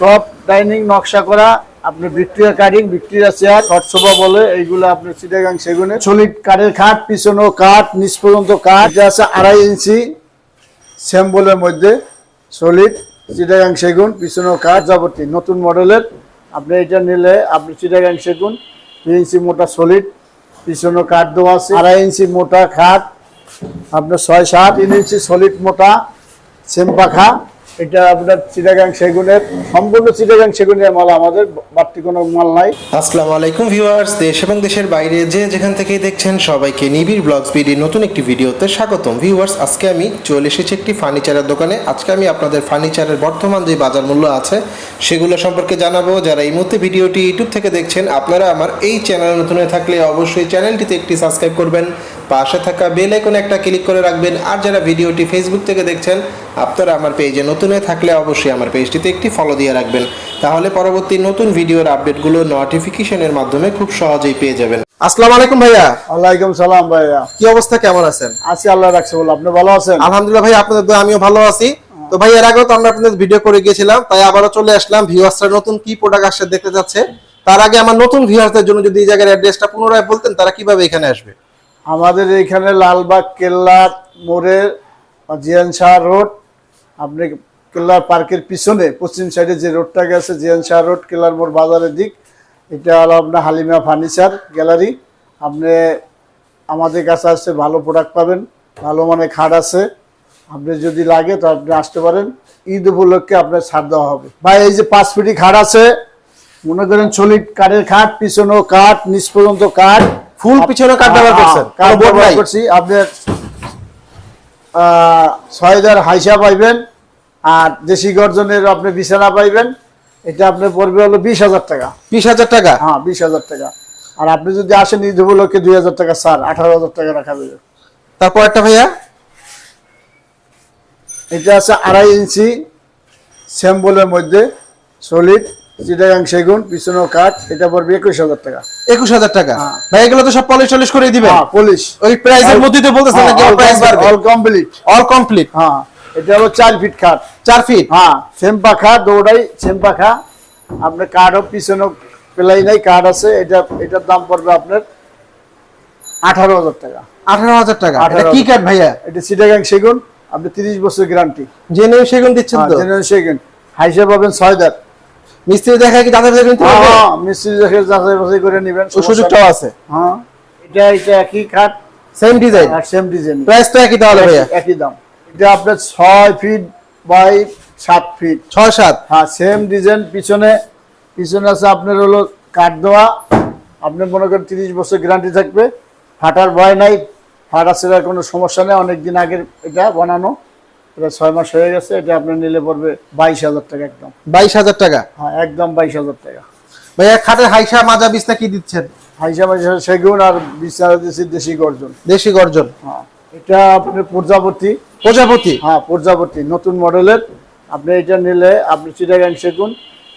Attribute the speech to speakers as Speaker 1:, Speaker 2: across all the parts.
Speaker 1: Top dining, নকশা করা, আপনি Victoria cutting Victoria chair short sofa বলে এইগুলো আপনি চিটাগাং সেগুনে। সলিড কাঠের খাট পিছনেও কাঠ, নিচ পর্যন্ত কাঠ এটা আছে আড়াই ইঞ্চি স্যাম্বলের মধ্যে সলিড চিটাগাং সেগুন পিছনেও কাঠ যাবতী নতুন মডেলের। আপনি এটা নিলে আপনি চিটাগাং সেগুন, দুই ইঞ্চি মোটা সলিড পিছনেও কাঠ দেওয়া আছে, আড়াই ইঞ্চি মোটা খাট আপনার ছয় সাত, তিন ইঞ্চি সলিড মোটা, সেম পাখা। এটা আপনার চিটাগাং সেগুনের, সম্পূর্ণ চিটাগাং সেগুনের মাল আমাদের, বাড়তি কোনো মাল নাই।
Speaker 2: আসসালামু আলাইকুম ভিউয়ার্স, দেশ এবং দেশের বাইরে যে যেখান থেকেই দেখছেন সবাইকে নিবিড় ব্লগস বিডির নতুন একটি ভিডিওতে স্বাগতম। ভিউয়ার্স, আজকে আমি চলে এসেছি একটি ফার্নিচারের দোকানে। আজকে আমি আপনাদের ফার্নিচারের বর্তমান যে বাজার মূল্য আছে, সেগুলো সম্পর্কে জানাব। যারা এই মুহূর্তে ভিডিওটি ইউটিউব থেকে দেখছেন, আপনারা আমার এই চ্যানেলে নতুন হয়ে থাকলে অবশ্যই চ্যানেলটিতে একটি সাবস্ক্রাইব করবেন। পাশে থাকা বেল আইকনে একটা ক্লিক করে রাখবেন। আর যারা ভিডিওটি ফেসবুক থেকে দেখছেন আপনারা আমার পেজে নতুন হয়ে থাকলে অবশ্যই আমার পেজটিতে একটি ফলো দিয়ে রাখবেন। তাহলে পরবর্তী নতুন ভিডিওর আপডেটগুলো নোটিফিকেশনের মাধ্যমে খুব সহজেই পেয়ে যাবেন। আসসালামু আলাইকুম ভাইয়া।
Speaker 1: ওয়ালাইকুম সালাম ভাইয়া।
Speaker 2: কি অবস্থা? কেমন আছেন?
Speaker 1: আছি আল্লাহ রাখছে বলে আপনি ভালো আছেন?
Speaker 2: আলহামদুলিল্লাহ ভাই আপনাদের দোয়া আমিও ভালো আছি। তো ভাই এর আগেও তো আমরা আপনাদের ভিডিও করে গিয়েছিলাম তাই আবারও চলে আসলাম। ভিউয়ার্সরা নতুন কি প্রোডাক্ট আসছে দেখতে যাচ্ছে। তার আগে আমার নতুন ভিউয়ার্সদের জন্য যদি এই জায়গার অ্যাড্রেসটা পুনরায় বলতেন তারা কীভাবে এখানে আসবে?
Speaker 1: আমাদের এখানে লালবাগ কেল্লা মোড়ের জিয়ান শাহ রোড, আপনি কেল্লার পার্কের পিছনে, পশ্চিম সাইডে যে রোডটা গেছে, জিয়ান শাহ রোড, কেল্লার মোড় বাজারের দিক, এটা হলো আপনার হালিমা ফার্নিচার গ্যালারি। আপনি আমাদের কাছে আসছে ভালো প্রোডাক্ট পাবেন, ভালো মানে খাট আছে। আপনি যদি লাগে তো আপনি আসতে পারেন। ঈদ উপলক্ষে আপনার ছাড় দেওয়া হবে। ভাই, এই যে পাঁচ ফিটি খাট আছে, মনে করেন সলিড কাঠের খাট, পিছনেও কাঠ, নিচ পর্যন্ত কাঠ।
Speaker 2: ফুল পিছনে কাঠ ব্যবহার করছেন
Speaker 1: কাঠ ব্যবহার করছি আপনার ছয় হাজার হাইসা পাইবেন আর দেশি গর্জনের আপনি বিছানা পাইবেন এটা আপনার পড়বে হলো বিশ হাজার টাকা।
Speaker 2: বিশ হাজার টাকা?
Speaker 1: হ্যাঁ বিশ হাজার টাকা। আর আপনি যদি আসেন ঈদ উপলক্ষে দুই হাজার টাকা ছাড় আঠারো হাজার টাকা রাখা যাবে।
Speaker 2: তারপর একটা ভাইয়া?
Speaker 1: এটা আছে আড়াই ইঞ্চি স্যাম্বলের মধ্যে সলিড চিটাগাং সেগুন পিছনেও কাঠ এটা পড়বে একুশ হাজার টাকা।
Speaker 2: একুশ হাজার টাকা?
Speaker 1: হ্যাঁ।
Speaker 2: ভাই এগুলো তো সব পলিশ টলিশ করে দিবেন?
Speaker 1: হ্যাঁ
Speaker 2: ওই প্রাইসের মধ্যেই তো বলতেছেন নাকি প্রাইস বাড়বে?
Speaker 1: অল কমপ্লিট
Speaker 2: অল কমপ্লিট
Speaker 1: হ্যাঁ এটা হলো চার ফিট খাট
Speaker 2: চার ফিট
Speaker 1: হ্যাঁ সেম পাখা দৌড়াই সেম পাখা আপনার কার্ডও পিছনেও পেলাই নাই কার্ড আছে এটা এটার দাম পড়বে আপনার আঠারো হাজার টাকা।
Speaker 2: আঠারো হাজার টাকা? এটা
Speaker 1: 18,000
Speaker 2: কি কাঠ ভাইয়া?
Speaker 1: এটা সিটাগাং সেগুন আপনি তিরিশ বছর গ্যারান্টি
Speaker 2: জেনে সেগুন দিচ্ছেন
Speaker 1: সেগুন। হাইসে পাবেন ছয় দাঁত।
Speaker 2: মিস্ত্রি দেখা কি যাদের নিতে হবে
Speaker 1: হ্যাঁ মিস্ত্রি দেখে যাচাই বাছাই করে নেবেন
Speaker 2: সুযোগটাও আছে।
Speaker 1: হ্যাঁ এটা এটা একই খাট
Speaker 2: সেম ডিজাইন
Speaker 1: আর সেম ডিজাইন
Speaker 2: প্রাইস তো একই তাহলে ভাইয়া।
Speaker 1: একই দাম। এটা আপনার ছয় ফিট বাই সাত ফিট
Speaker 2: ছয় সাত?
Speaker 1: হ্যাঁ সেম ডিজাইন পিছনে পিছনে আছে আপনার হলো কাঠ দেওয়া। আপনি মনে করেন তিরিশ বছর গ্যারান্টি থাকবে। ফাটার ভয় নাই। ফাটা ছেড়ার কোনো সমস্যা নেই। অনেক দিন আগের এটা বানানো। এটা ছয় মাস হয়ে গেছে এটা আপনার নিলে পড়বে বাইশ হাজার টাকা একদম।
Speaker 2: বাইশ হাজার টাকা?
Speaker 1: হ্যাঁ একদম বাইশ হাজার টাকা।
Speaker 2: ভাইয়া খাটের হাইসা মাজা বিছনা কি দিচ্ছেন?
Speaker 1: হাইসা মাইসা সেগুন আর বিছানা দিয়েছি দেশি গর্জন।
Speaker 2: দেশি গর্জন।
Speaker 1: হ্যাঁ এটা আপনি প্রজাপতি।
Speaker 2: প্রজাপতি?
Speaker 1: হ্যাঁ প্রজাপতি নতুন মডেলের। আপনি এটা নিলে আপনি চিটাগাং সেগুন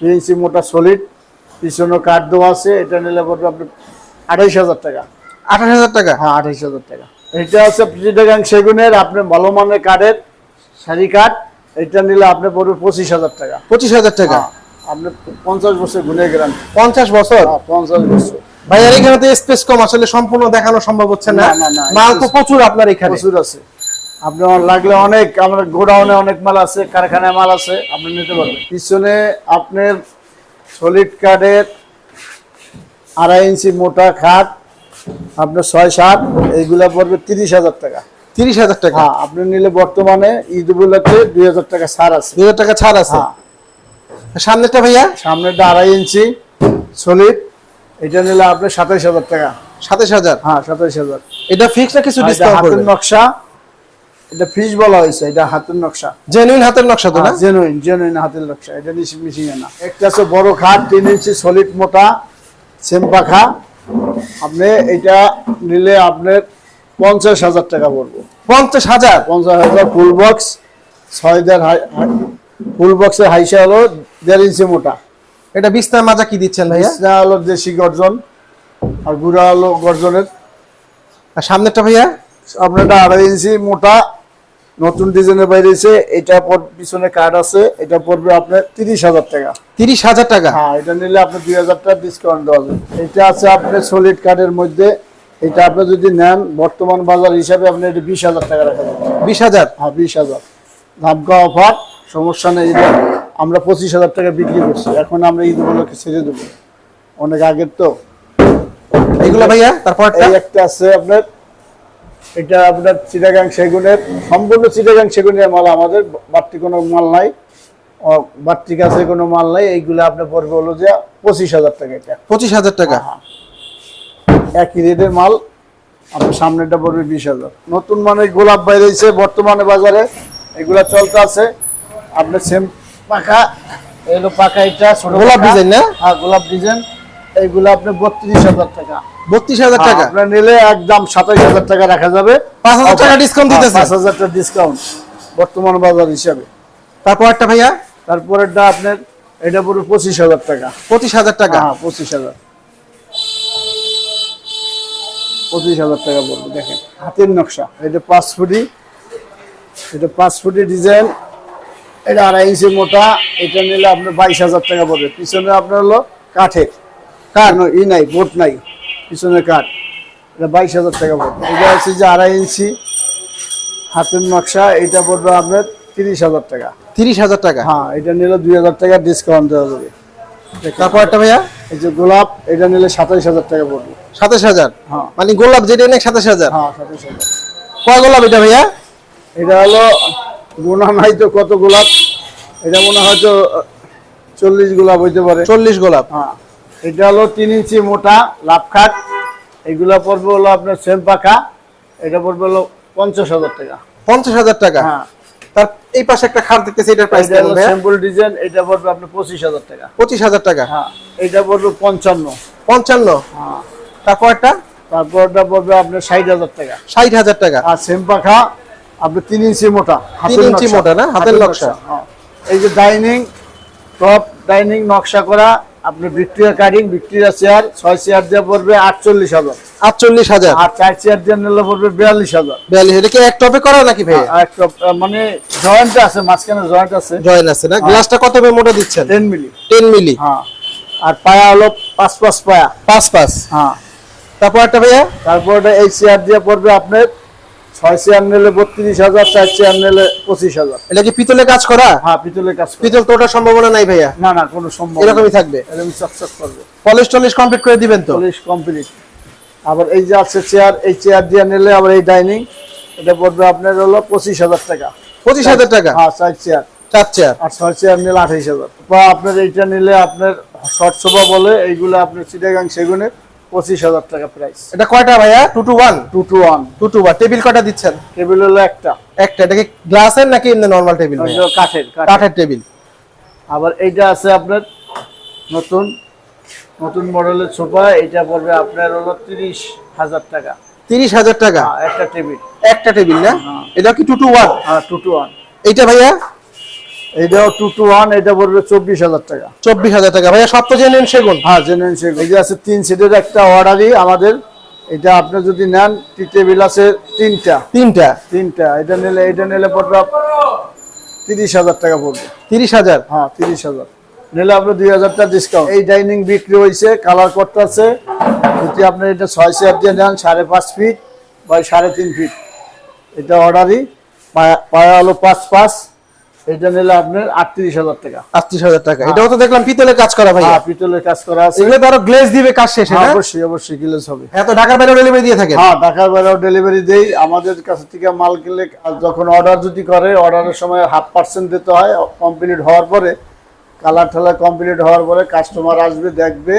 Speaker 1: দুই ইঞ্চি মোটা সলিড পিছনে কাঠ দেওয়া আছে এটা নিলে পড়বে আপনি আঠাইশ হাজার টাকা।
Speaker 2: আঠাশ হাজার টাকা?
Speaker 1: হ্যাঁ আঠাইশ হাজার টাকা। এটা আছে চিটাগাং সেগুনের আপনি ভালো মানের কাঠের। শাড়ি কাঠ এটা নিলে আপনি পড়বে পঁচিশ হাজার টাকা।
Speaker 2: পঁচিশ হাজার টাকা?
Speaker 1: হ্যাঁ, আপনি পঞ্চাশ বছর গুনে গেলেন।
Speaker 2: পঞ্চাশ বছর?
Speaker 1: পঞ্চাশ বছর।
Speaker 2: ভাইয়ার এখানে তো স্পেস কম আসলে সম্পূর্ণ দেখানো সম্ভব হচ্ছে না। মাল তো প্রচুর আপনার এখানে।
Speaker 1: প্রচুর আছে। আপনার লাগলে অনেক আমার গোডাউনে অনেক মাল আছে কারখানায় মাল আছে আপনি নিতে পারবেন। পিছনে আপনার সলিড কাঠের আড়াই ইঞ্চি মোটা খাট আপনার ছয় সাত এইগুলা পড়বে তিরিশ হাজার টাকা।
Speaker 2: তিরিশ হাজার টাকা।
Speaker 1: হ্যাঁ আপনি নিলে বর্তমানে ঈদ উপলক্ষে দুই হাজার টাকা ছাড় আছে।
Speaker 2: দুই হাজার টাকা ছাড় আছে?
Speaker 1: হ্যাঁ।
Speaker 2: সামনেরটা ভাইয়া?
Speaker 1: সামনেটা আড়াই ইঞ্চি সলিড এটা নিলে আপনার হাজার টাকা।
Speaker 2: সাতাশ হাজার?
Speaker 1: হ্যাঁ হাজার।
Speaker 2: এটা ফিক্স না কিছু ডিসকাউন্ট
Speaker 1: হাতের নকশা এটা বলা হয়েছে এটা হাতের নকশা।
Speaker 2: জেনুইন হাতের নকশা তো না?
Speaker 1: জেনুইন জেনুইন হাতের নকশা এটা নিচে মিশিয়ে না। একটা আছে বড় খাট তিন ইঞ্চি সলিড মোটা সেম পাখা। আপনি এটা নিলে আপনার পঞ্চাশ হাজার টাকা পড়ব।
Speaker 2: পঞ্চাশ হাজার?
Speaker 1: পঞ্চাশ হাজার ফুল বক্স ছয় দেড় ফুল বক্সের হাইসা হলো দেড় ইঞ্চি মোটা।
Speaker 2: এটা বিছনা মাজা কি দিচ্ছেন ভাইয়া?
Speaker 1: বিছনা হলো দেশি গর্জন আর গুড়া হলো গর্জনের।
Speaker 2: আর সামনেরটা ভাইয়া?
Speaker 1: আপনারটা আড়াই ইঞ্চি মোটা নতুন ডিজাইনের বাইরেছে এটা পর- পিছনে কার্ড আছে এটা পড়বে আপনার তিরিশ হাজার টাকা।
Speaker 2: তিরিশ হাজার টাকা?
Speaker 1: হ্যাঁ এটা নিলে আপনার দুই হাজার টাকা ডিসকাউন্ট দেওয়া যাবে। এটা আছে আপনার সলিড কার্ডের মধ্যে এটা আপনি যদি নেন বর্তমান বাজার হিসাবে আপনি এটা বিশ হাজার টাকা রাখা যাবে।
Speaker 2: বিশ হাজার?
Speaker 1: হ্যাঁ বিশ হাজার। ধাপকা অফার সমস্যা নেই এটা আমরা পঁচিশ হাজার টাকা বিক্রি করছি। এখন আমরা ঈদ উপলক্ষে ছেড়ে দেবো। অনেক আগের তো।
Speaker 2: এগুলো ভাইয়া তারপর
Speaker 1: এই একটা আছে আপনার এটা আপনার চিটাগাং সেগুনের সম্পূর্ণ চিটাগাং সেগুনের মাল আমাদের বাড়তি কোনো মাল নাই। বাড়তি কাছে কোনো মাল নাই। এইগুলো আপনার পড়বে হলো যে পঁচিশ হাজার টাকা এটা।
Speaker 2: পঁচিশ হাজার টাকা।
Speaker 1: হ্যাঁ। একই রেটের মাল। আপনার সামনেটা পড়বে বিশ হাজার। নতুন মানে গোলাপ বাইরেছে বর্তমানে বাজারে। এগুলা চলতে আছে। আপনার সেম পাকা এলো পাকা এটা
Speaker 2: গোলাপ ডিজাইন না?
Speaker 1: হ্যাঁ গোলাপ ডিজাইন এইগুলো আপনার বত্রিশ হাজার টাকা।
Speaker 2: বত্রিশ হাজার
Speaker 1: হ্যাঁ,
Speaker 2: টাকা?
Speaker 1: আপনার নিলে একদম সাতাশ হাজার টাকা রাখা যাবে।
Speaker 2: 5,000 টাকা discount
Speaker 1: হ্যাঁ,
Speaker 2: দিতেছে।
Speaker 1: পাঁচ হাজার টাকা ডিসকাউন্ট বর্তমান বাজার হিসাবে।
Speaker 2: তারপর একটা ভাইয়া?
Speaker 1: তারপরেরটা আপনার এটা পুরো পঁচিশ হাজার টাকা।
Speaker 2: পঁচিশ হাজার টাকা।
Speaker 1: হ্যাঁ পঁচিশ হাজার। পঁচিশ হাজার টাকা পড়বে দেখেন। হাতের নকশা। এটা পাঁচ ফুটি এটা পাঁচ ফুটি ডিজাইন এটা আড়াই ইঞ্চি মোটা এটা নিলে আপনার বাইশ হাজার টাকা পড়বে। পিছনে আপনার হলো কাঠের। কাঠ? ই নাই বোট নাই পিছনে কাঠ। এটা বাইশ হাজার টাকা পড়বে। এটা হচ্ছে যে আড়াই ইঞ্চি হাতের নকশা এটা পড়বে আপনার তিরিশ হাজার টাকা।
Speaker 2: তিরিশ হাজার টাকা?
Speaker 1: হ্যাঁ এটা নিলে দুই হাজার টাকা ডিসকাউন্ট দেওয়া যাবে।
Speaker 2: একটা ভাইয়া?
Speaker 1: এই যে গোলাপ এটা নিলে সাতাইশ হাজার টাকা পড়বে।
Speaker 2: সাতাশ হাজার?
Speaker 1: হ্যাঁ।
Speaker 2: মানে গোলাপ যেটা নেই সাতাশ হাজার?
Speaker 1: হ্যাঁ সাতাইশ হাজার।
Speaker 2: কয় গোলাপ এটা ভাইয়া?
Speaker 1: এটা হলো গোনা নাই তো কত গোলাপ? এটা মনে হয় তো চল্লিশ গোলাপ হইতে পারে।
Speaker 2: চল্লিশ গোলাপ।
Speaker 1: হ্যাঁ। এটা হলো তিন ইঞ্চি মোটা লাভ খাট এগুলা পড়বে হলো আপনার সেম পাকা এটা পড়বে হলো পঞ্চাশ হাজার টাকা।
Speaker 2: পঞ্চাশ হাজার টাকা?
Speaker 1: হ্যাঁ।
Speaker 2: তার এই পাশে একটা খাট দেখতেছি এটার প্রাইস
Speaker 1: এটা হলো সিম্পল ডিজাইন এটা পড়বে পঁচিশ হাজার টাকা।
Speaker 2: পঁচিশ হাজার টাকা।
Speaker 1: হ্যাঁ এটা পড়বে পঞ্চান্ন।
Speaker 2: পঞ্চান্ন।
Speaker 1: হ্যাঁ।
Speaker 2: তারপর একটা
Speaker 1: তারপর ওটা পড়বে আপনার ষাট হাজার টাকা।
Speaker 2: ষাট হাজার টাকা।
Speaker 1: আর সেম পাখা আপনার তিন ইঞ্চি মোটা হাতের
Speaker 2: ইঞ্চি মোটা না? হাতের নকশা।
Speaker 1: হ্যাঁ। এই যে ডাইনিং টপ ডাইনিং নকশা করা আপনি ভিক্টোরিয়া কাটিং ভিক্টোরিয়া চেয়ার ছয় চেয়ার দিয়ে পড়বে আটচল্লিশ হাজার।
Speaker 2: আটচল্লিশ হাজার।
Speaker 1: আর চার চেয়ার দিয়ে নিলে পড়বে বিয়াল্লিশ হাজার।
Speaker 2: বিয়াল্লিশ এটা কি এক টপে করা নাকি ভাইয়া
Speaker 1: আর একটা, আহ, মানে জয়েন্ট আছে মাঝখানে জয়েন্ট আছে।
Speaker 2: জয়েন আছে না? গ্লাসটা কত এমএম মোটা দিচ্ছেন?
Speaker 1: টেন মিলি
Speaker 2: টেন মিলি
Speaker 1: হ্যাঁ। আর পায়া হলো পাঁচ পাঁচ পায়া।
Speaker 2: পাঁচ পাঁচ।
Speaker 1: হ্যাঁ।
Speaker 2: তারপর একটা ভাইয়া?
Speaker 1: তারপর এই চেয়ার দিয়ে পড়বে আপনার ছয় চেয়ার নিলে বত্রিশ হাজার চার চেয়ার নিলে পঁচিশ হাজার।
Speaker 2: এটা কি পিতলে কাজ করা?
Speaker 1: হ্যাঁ কাজ
Speaker 2: পিতল তো সম্ভাবনা নাই ভাইয়া?
Speaker 1: না না কোনো
Speaker 2: এরকমই থাকবে?
Speaker 1: চকচক করবে।
Speaker 2: পলিশ টলিশ কমপ্লিট করে দিবেন তো?
Speaker 1: পলিশ কমপ্লিট আবার এই যে আছে চেয়ার এই চেয়ার দিয়ে নিলে আবার এই ডাইনিং এটা পড়বে আপনার হলো পঁচিশ হাজার টাকা।
Speaker 2: পঁচিশ হাজার টাকা?
Speaker 1: হ্যাঁ চার চেয়ার।
Speaker 2: চার চেয়ার?
Speaker 1: আর ছয় চেয়ার নিলে আঠাইশ হাজার। বা আপনার এইটা নিলে আপনার শর্ট বলে এইগুলো আপনার চিটাগাং সেগুনের পঁচিশ হাজার টাকা প্রাইস
Speaker 2: এটা কয়টা ভাইয়া? Two two one
Speaker 1: two two one
Speaker 2: two two one table কয়টা দিচ্ছেন?
Speaker 1: টেবিল হলো একটা।
Speaker 2: একটা এটা কি গ্লাসের নাকি এমনি নর্মাল টেবিল
Speaker 1: কাঠের। কাঠের।
Speaker 2: টেবিল
Speaker 1: আবার এইটা আছে আপনার নতুন নতুন মডেলের সোফা এটা পড়বে আপনার হলো তিরিশ হাজার টাকা।
Speaker 2: তিরিশ হাজার টাকা?
Speaker 1: হ্যাঁ, একটা টেবিল
Speaker 2: একটা টেবিল না?
Speaker 1: হ্যাঁ।
Speaker 2: এটা কি টু টু ওয়ান
Speaker 1: হ্যাঁ টু টু ওয়ান
Speaker 2: এইটা ভাইয়া?
Speaker 1: এটাও টু টু ওয়ান এটা পড়বে চব্বিশ হাজার টাকা।
Speaker 2: চব্বিশ হাজার টাকা। ভাইয়া সব তো জেনুইন সেগুন?
Speaker 1: হ্যাঁ জেনুইন সেগুন। এই যে আছে তিন সিটের একটা অর্ডারই আমাদের। এটা আপনি যদি নেন টি টেবিল আছে তিনটা।
Speaker 2: তিনটা?
Speaker 1: তিনটা। এটা নিলে এটা নিলে পড়বে তিরিশ হাজার টাকা পড়বে।
Speaker 2: তিরিশ হাজার?
Speaker 1: হ্যাঁ তিরিশ হাজার। নিলে আপনার দুই হাজার টাকা ডিসকাউন্ট এই ডাইনিং বিক্রি হয়েছে কালার করতে আছে। যদি আপনি এটা ছয় চেয়ার দিয়ে নেন সাড়ে পাঁচ ফিট বা সাড়ে তিন ফিট এটা অর্ডারই পায়া হলো পাঁচ পাঁচ। এটা নিলে আপনার আটত্রিশ হাজার টাকা।
Speaker 2: আটত্রিশ হাজার টাকা। এটাও তো দেখলাম পিতলের কাজ করা ভাইয়া।
Speaker 1: হ্যাঁ পিতলের কাজ করা আছে।
Speaker 2: এগুলো তো আরও গ্লেজ দিবে কাজ শেষে
Speaker 1: হ্যাঁ, অবশ্যই অবশ্যই গিলেজ হবে।
Speaker 2: হ্যাঁ তো ঢাকার বাইরে ডেলিভারি দিয়ে থাকেন?
Speaker 1: হ্যাঁ ঢাকার বাইরেও ডেলিভারি দেই। আমাদের কাছ থেকে মাল কিনলে আর যখন অর্ডার যদি করে অর্ডারের সময় হাফ পার্সেন্ট দিতে হয় কমপ্লিট হওয়ার পরে কালার ঠালার কমপ্লিট হওয়ার পরে কাস্টমার আসবে দেখবে।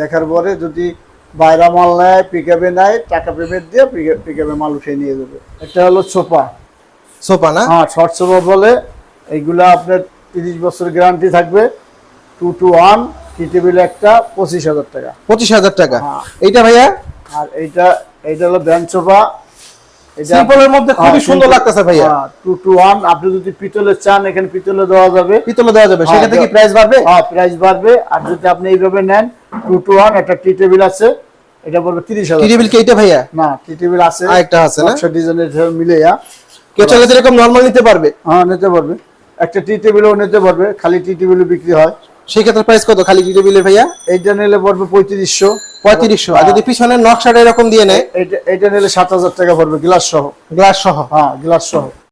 Speaker 1: দেখার পরে যদি বাইরা মাল নেয় পিক আপে নেয় টাকা পেমেন্ট দিয়ে পিক আপে মাল উঠিয়ে নিয়ে যাবে। এটা হলো ছোপা
Speaker 2: সোফা না?
Speaker 1: হ্যাঁ শর্ট সোপা বলে এইগুলা আপনার তিরিশ বছর গ্যারান্টি থাকবে। Two two one T table একটা পঁচিশ হাজার টাকা।
Speaker 2: পঁচিশ হাজার টাকা।
Speaker 1: হ্যাঁ।
Speaker 2: এইটা ভাইয়া?
Speaker 1: আর এইটা এইটা হলো সোফা
Speaker 2: সিম্পলের মধ্যে খুবই
Speaker 1: হ্যাঁ,
Speaker 2: সুন্দর লাগতেছে ভাইয়া।
Speaker 1: আপনি যদি চান এখানে পিতলে দেওয়া যাবে।
Speaker 2: পিতলে দেওয়া যাবে। সেক্ষেত্রে কি প্রাইস বাড়বে?
Speaker 1: হ্যাঁ প্রাইস বাড়বে। আর যদি আপনি এইভাবে নেন টু টু ওয়ান একটা টি টেবিল আছে। এটা পড়বে তিরিশ হাজার
Speaker 2: টি টেবিল কি এইটা ভাইয়া?
Speaker 1: না টি টেবিল আছে।
Speaker 2: আরেকটা আছে না?
Speaker 1: নকশা ডিজাইনের মিলে যা
Speaker 2: কেউ চাইলে এরকম নর্মাল নিতে পারবে।
Speaker 1: হ্যাঁ নিতে পারবে। একটা টি টেবিলও নিতে পারবে খালি টি টেবিলও বিক্রি হয়।
Speaker 2: সেক্ষেত্রে প্রাইস কত খালি টেবিলের ভাইয়া?
Speaker 1: এইটা নিলে পড়বে পঁয়ত্রিশশো।
Speaker 2: পঁয়ত্রিশশো। আর যদি পিছনের নকশাটা এরকম দিয়ে নেয়?
Speaker 1: এটা এইটা নিলে সাত হাজার টাকা পড়বে গ্লাস সহ।
Speaker 2: গ্লাস সহ।
Speaker 1: হ্যাঁ গ্লাস সহ।